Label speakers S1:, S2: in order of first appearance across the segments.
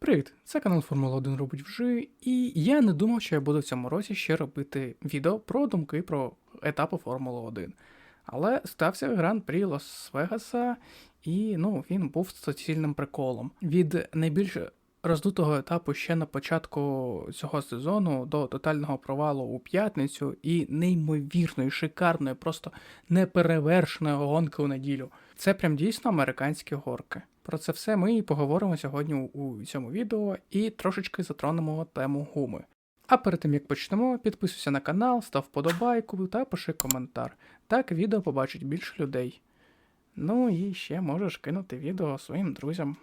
S1: Привіт, це канал Формула 1 робить вжи, і я не думав, що я буду в цьому році ще робити відео про думки про етапи Формули 1. Але стався гран-прі Лас-Вегаса, і ну, він був суцільним приколом. Від найбільш роздутого етапу ще на початку цього сезону до тотального провалу у п'ятницю і неймовірної, шикарної, просто неперевершеної гонки у неділю. Це прям дійсно американські горки. Про це все ми і поговоримо сьогодні у- цьому відео і трошечки затронемо тему гуми. А перед тим як почнемо, підписуйся на канал, став вподобайку та пиши коментар. Так відео побачить більше людей. Ну і ще можеш кинути відео своїм друзям.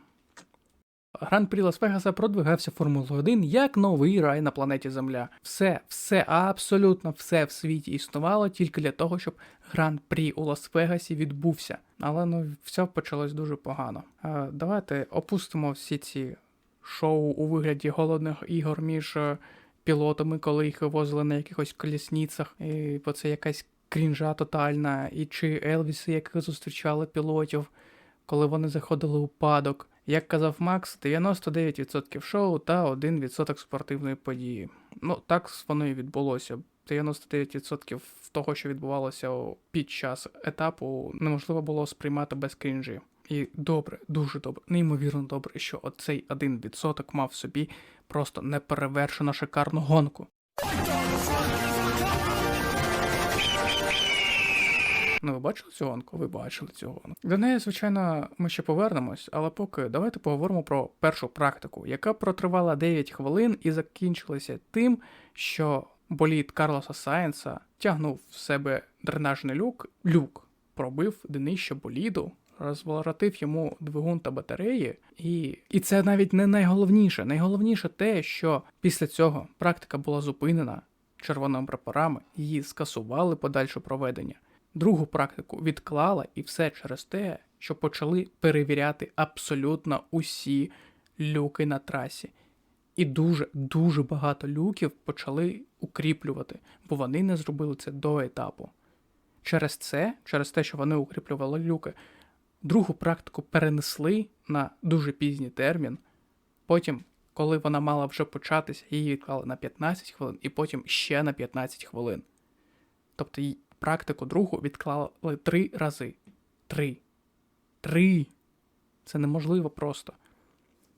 S1: Гран-прі Лас-Вегаса продвигався Формулою 1 як новий рай на планеті Земля. Все, все, абсолютно все в світі існувало тільки для того, щоб гран-прі у Лас-Вегасі відбувся. Але ну все почалось дуже погано. Е, давайте опустимо всі ці шоу у вигляді голодних ігор між е, пілотами, коли їх вивозили на якихось колісницях, і бо це якась крінжа тотальна, і чи Елвіси, яких зустрічали пілотів, коли вони заходили у падок. Як казав Макс, 99% шоу та 1% спортивної події. Ну, так воно і відбулося. 99% того, що відбувалося під час етапу, неможливо було сприймати без крінжі. І добре, дуже добре, неймовірно добре, що оцей 1% мав собі просто неперевершено шикарну гонку. Ну, ви бачили цю гонку? Ви бачили цю гонку. До неї, звичайно, ми ще повернемось, але поки давайте поговоримо про першу практику, яка протривала 9 хвилин і закінчилася тим, що болід Карлоса Сайенса тягнув в себе дренажний люк, люк пробив днище боліду. Розворотив йому двигун та батареї, і, і це навіть не найголовніше. Найголовніше те, що після цього практика була зупинена червоними прапорами, її скасували подальше проведення. Другу практику відклала і все через те, що почали перевіряти абсолютно усі люки на трасі. І дуже дуже багато люків почали укріплювати, бо вони не зробили це до етапу. Через це, через те, що вони укріплювали люки, другу практику перенесли на дуже пізній термін. Потім, коли вона мала вже початися, її відклали на 15 хвилин, і потім ще на 15 хвилин. Тобто практику другу відклали три рази. Три. Три. Це неможливо просто.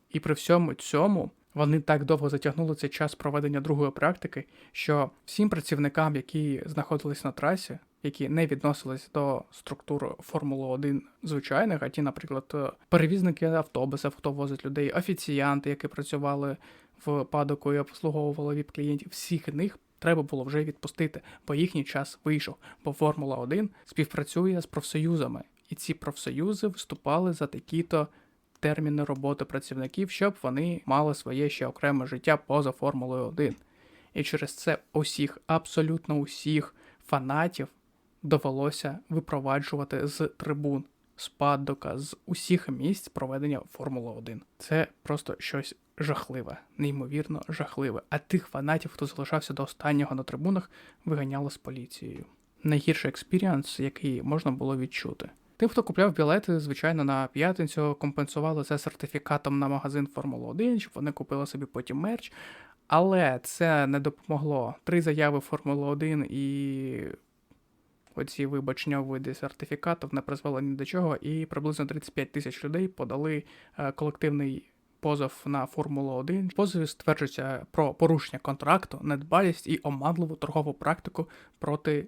S1: І при всьому цьому вони так довго затягнули цей час проведення другої практики, що всім працівникам, які знаходились на трасі, які не відносились до структур Формули 1 звичайних, а ті, наприклад, перевізники автобусів, хто возить людей, офіціанти, які працювали в падоку і обслуговували віп клієнтів, всіх них треба було вже відпустити, бо їхній час вийшов. Бо Формула 1 співпрацює з профсоюзами, і ці профсоюзи виступали за такі-то терміни роботи працівників, щоб вони мали своє ще окреме життя поза Формулою 1. І через це усіх, абсолютно усіх фанатів довелося випроваджувати з трибун, з паддока, з усіх місць проведення Формули 1. Це просто щось жахливе, неймовірно жахливе. А тих фанатів, хто залишався до останнього на трибунах, виганяли з поліцією. Найгірший експіріанс, який можна було відчути. Тим, хто купляв білети, звичайно, на п'ятницю компенсували це сертифікатом на магазин Формула 1, щоб вони купили собі потім мерч. Але це не допомогло. Три заяви Формули 1 і оці вибачення у виді сертифікатів не призвели ні до чого, і приблизно 35 тисяч людей подали е, колективний позов на Формулу 1. В позові стверджується про порушення контракту, недбалість і оманливу торгову практику проти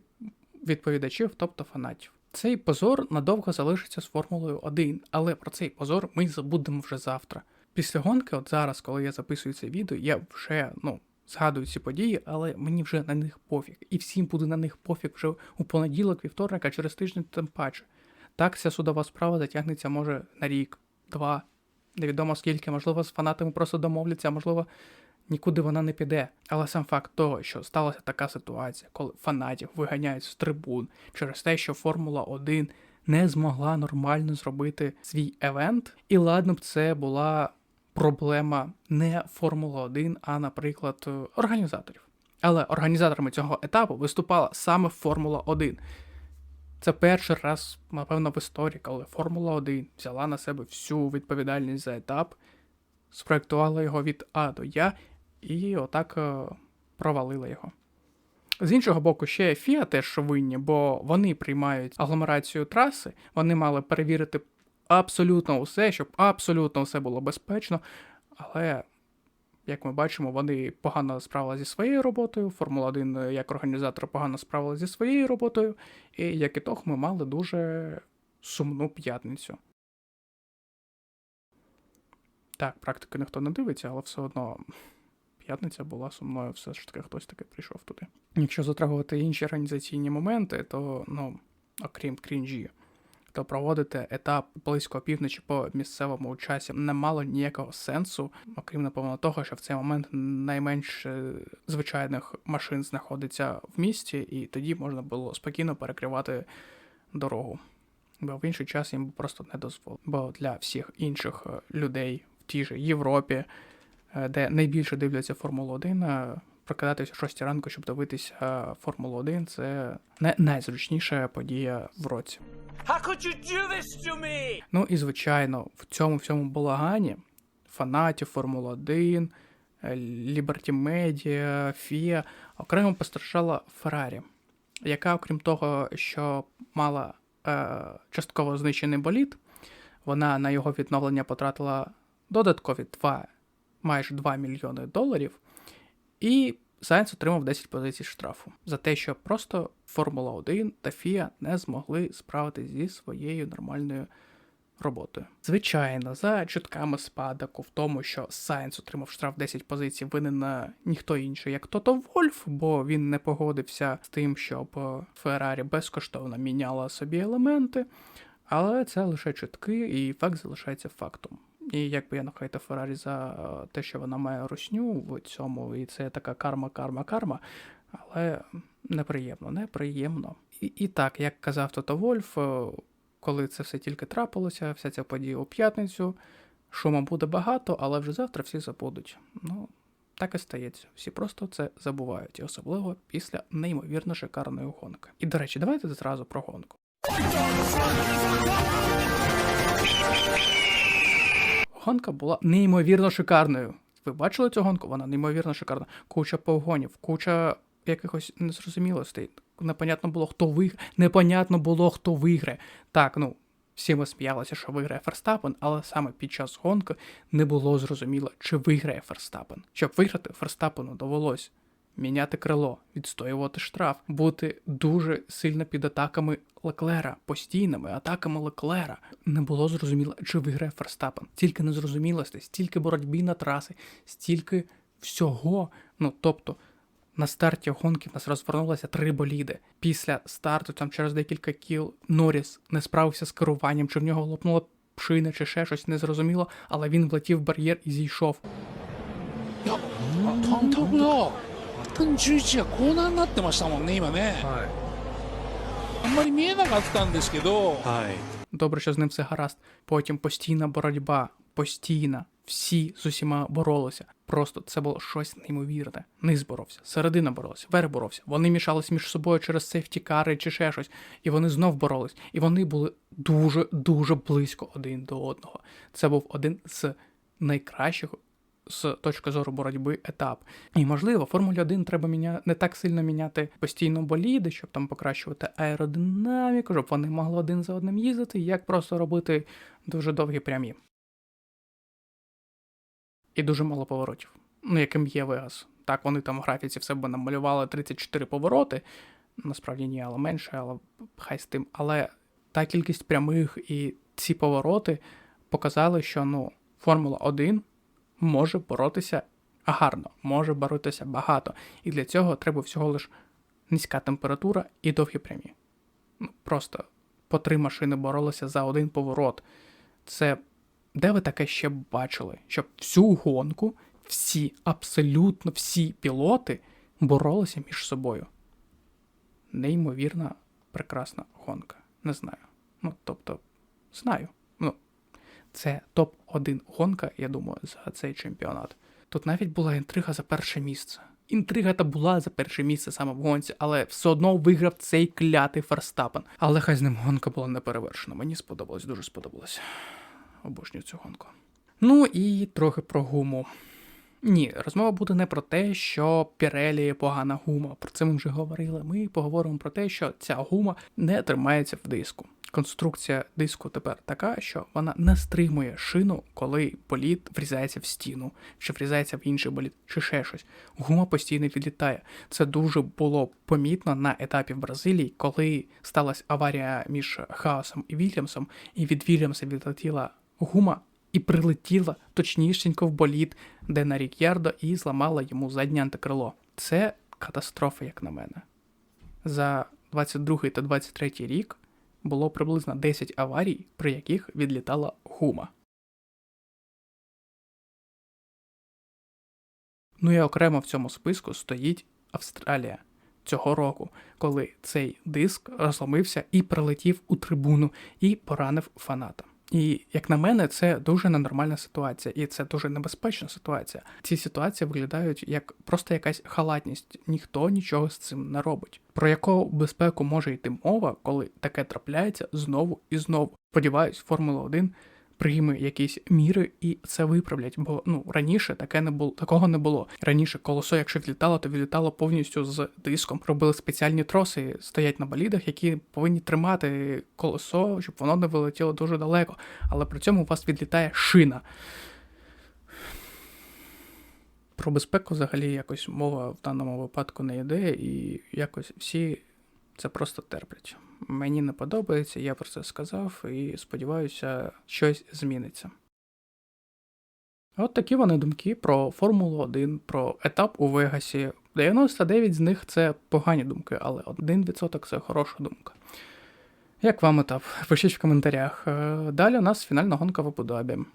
S1: відповідачів, тобто фанатів. Цей позор надовго залишиться з Формулою 1, але про цей позор ми забудемо вже завтра. Після гонки, от зараз, коли я записую це відео, я вже ну, згадую ці події, але мені вже на них пофіг. І всім буде на них пофіг вже у понеділок, вівторок, а через тиждень тим паче. Так, ця судова справа затягнеться може на рік, два, невідомо скільки, можливо, з фанатами просто домовляться, можливо, нікуди вона не піде. Але сам факт того, що сталася така ситуація, коли фанатів виганяють з трибун через те, що Формула 1 не змогла нормально зробити свій евент, і ладно б це була проблема не Формула 1, а, наприклад, організаторів. Але організаторами цього етапу виступала саме Формула 1. Це перший раз, напевно, в історії, коли Формула 1 взяла на себе всю відповідальність за етап спроектувала його від А до Я і отак е, провалила його. З іншого боку, ще FIA теж винні, бо вони приймають агломерацію траси, вони мали перевірити абсолютно усе, щоб абсолютно все було безпечно. Але, як ми бачимо, вони погано справилися зі своєю роботою. Формула 1 е, як організатор погано справилася зі своєю роботою, і як ітог ми мали дуже сумну п'ятницю. Так, практики ніхто не дивиться, але все одно п'ятниця була сумною, все ж таки хтось таки прийшов туди. Якщо затрагувати інші організаційні моменти, то ну, окрім крінжі, то проводити етап близько опівночі по місцевому часі не мало ніякого сенсу, окрім напевно того, що в цей момент найменше звичайних машин знаходиться в місті, і тоді можна було спокійно перекривати дорогу. Бо в інший час їм просто не дозволили. Бо для всіх інших е, людей в тій же Європі, е, де найбільше дивляться Формулу 1, прокидатися о 6 ранку, щоб дивитися е, Формулу 1, це не найзручніша подія в році.
S2: How could you do this to me?
S1: Ну і звичайно, в цьому всьому балагані фанатів Формули 1, е, Liberty Media, FIA окремо постраждала Феррарі, яка, окрім того, що мала е, частково знищений болід, вона на його відновлення потратила додаткові 2, майже 2 мільйони доларів. І Сайнс отримав 10 позицій штрафу за те, що просто Формула 1 та FIA не змогли справитися зі своєю нормальною роботою. Звичайно, за чутками спадаку в тому, що Сайнс отримав штраф 10 позицій, винен ніхто інший, як Тото Вольф, бо він не погодився з тим, щоб е, Феррарі безкоштовно міняла собі елементи. Але це лише чутки, і факт залишається фактом. І якби я нахайте Феррарі за е, те, що вона має русню в цьому, і це така карма, карма, карма. Але неприємно, неприємно. І, і так, як казав Тото Вольф, е, коли це все тільки трапилося, вся ця подія у п'ятницю, шуму буде багато, але вже завтра всі забудуть. Ну, так і стається. Всі просто це забувають, і особливо після неймовірно шикарної гонки. І до речі, давайте зразу про гонку. Гонка була неймовірно шикарною. Ви бачили цю гонку? Вона неймовірно шикарна. Куча погонів, куча якихось незрозумілостей. Непонятно було, хто виграє. Непонятно було, хто виграє. Так, ну, всі ми сміялися, що виграє Ферстапен, але саме під час гонки не було зрозуміло, чи виграє Ферстапен. Щоб виграти, Ферстапену довелось міняти крило, відстоювати штраф, бути дуже сильно під атаками Леклера, постійними атаками Леклера. Не було зрозуміло, чи виграє Ферстапен. Стільки незрозумілостей, стільки боротьби на траси, стільки всього. Ну тобто. На старті гонки в нас розвернулося три боліди. Після старту, там через декілька кіл, Норріс не справився з керуванням, чи в нього лопнула пшина, чи ще щось незрозуміло, але він влетів в бар'єр і зійшов.
S3: いや、単独だ。分11がコーナーになってましたもんね、今ね。あんまり見えなかったんですけど、
S1: Добре, що з ним все гаразд. Потім постійна боротьба, постійна. Всі з усіма боролися. Просто це було щось неймовірне. Низ боровся, середина боролася, верх боровся. Вони мішались між собою через сефтікари чи ще щось, і вони знов боролись. І вони були дуже дуже близько один до одного. Це був один з найкращих з точки зору боротьби етап. І можливо, Формулі 1 треба міня... не так сильно міняти постійно боліди, щоб там покращувати аеродинаміку, щоб вони могли один за одним їздити, як просто робити дуже довгі прямі. І дуже мало поворотів. Ну, яким є Вегас. Так, вони там в графіці в себе намалювали 34 повороти. Насправді ні, але менше, але хай з тим. Але та кількість прямих і ці повороти показали, що ну, Формула 1 може боротися гарно, може боротися багато. І для цього треба всього лиш низька температура і довгі прямі. Ну, просто по три машини боролися за один поворот. Це де ви таке ще бачили? Щоб всю гонку всі, абсолютно всі пілоти боролися між собою. Неймовірна, прекрасна гонка. Не знаю. Ну, тобто, знаю. Це топ-1 гонка, я думаю, за цей чемпіонат. Тут навіть була інтрига за перше місце. Інтрига та була за перше місце саме в гонці, але все одно виграв цей клятий Ферстапен. Але хай з ним гонка була не перевершена. Мені сподобалось, дуже сподобалось. Обожнюю цю гонку. Ну і трохи про гуму. Ні, розмова буде не про те, що Пірелі погана гума. Про це ми вже говорили. Ми поговоримо про те, що ця гума не тримається в диску. Конструкція диску тепер така, що вона не стримує шину, коли болід врізається в стіну, чи врізається в інший болід, чи ще щось. Гума постійно відлітає. Це дуже було помітно на етапі в Бразилії, коли сталася аварія між Хаосом і Вільямсом, і від Вільямса відлетіла гума і прилетіла точнісінько в болід, де на Рік'ярдо і зламала йому заднє антикрило. Це катастрофа, як на мене. За 22 та 23 рік було приблизно 10 аварій, при яких відлітала гума. Ну і окремо в цьому списку стоїть Австралія цього року, коли цей диск розломився і прилетів у трибуну і поранив фаната. І як на мене, це дуже ненормальна ситуація, і це дуже небезпечна ситуація. Ці ситуації виглядають як просто якась халатність. Ніхто нічого з цим не робить. Про яку безпеку може йти мова, коли таке трапляється знову і знову? Сподіваюсь, Формула 1 прийме якісь міри і це виправлять. Бо ну раніше таке не було такого не було. Раніше колесо, якщо відлітало, то відлітало повністю з диском. Робили спеціальні троси, стоять на болідах, які повинні тримати колесо, щоб воно не вилетіло дуже далеко. Але при цьому у вас відлітає шина. Про безпеку взагалі якось мова в даному випадку не йде, і якось всі це просто терплять. Мені не подобається, я про це сказав і сподіваюся, щось зміниться. От такі вони думки про Формулу 1, про етап у Вегасі. 99 з них це погані думки, але 1% це хороша думка. Як вам етап? Пишіть в коментарях. Е, Далі у нас фінальна гонка в Абу-Дабі.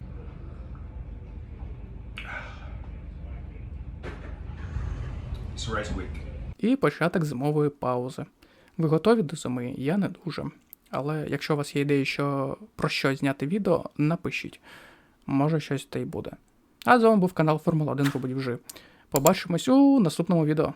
S1: І початок зимової паузи. Ви готові до зими? Я не дуже. Але якщо у вас є ідеї, що про що зняти відео, напишіть. Може щось та й буде. А з вами був канал Формула 1 Побудівжи. Побачимось у наступному відео.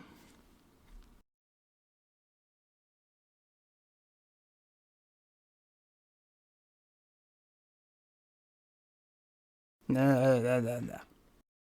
S1: Да-да-да-да.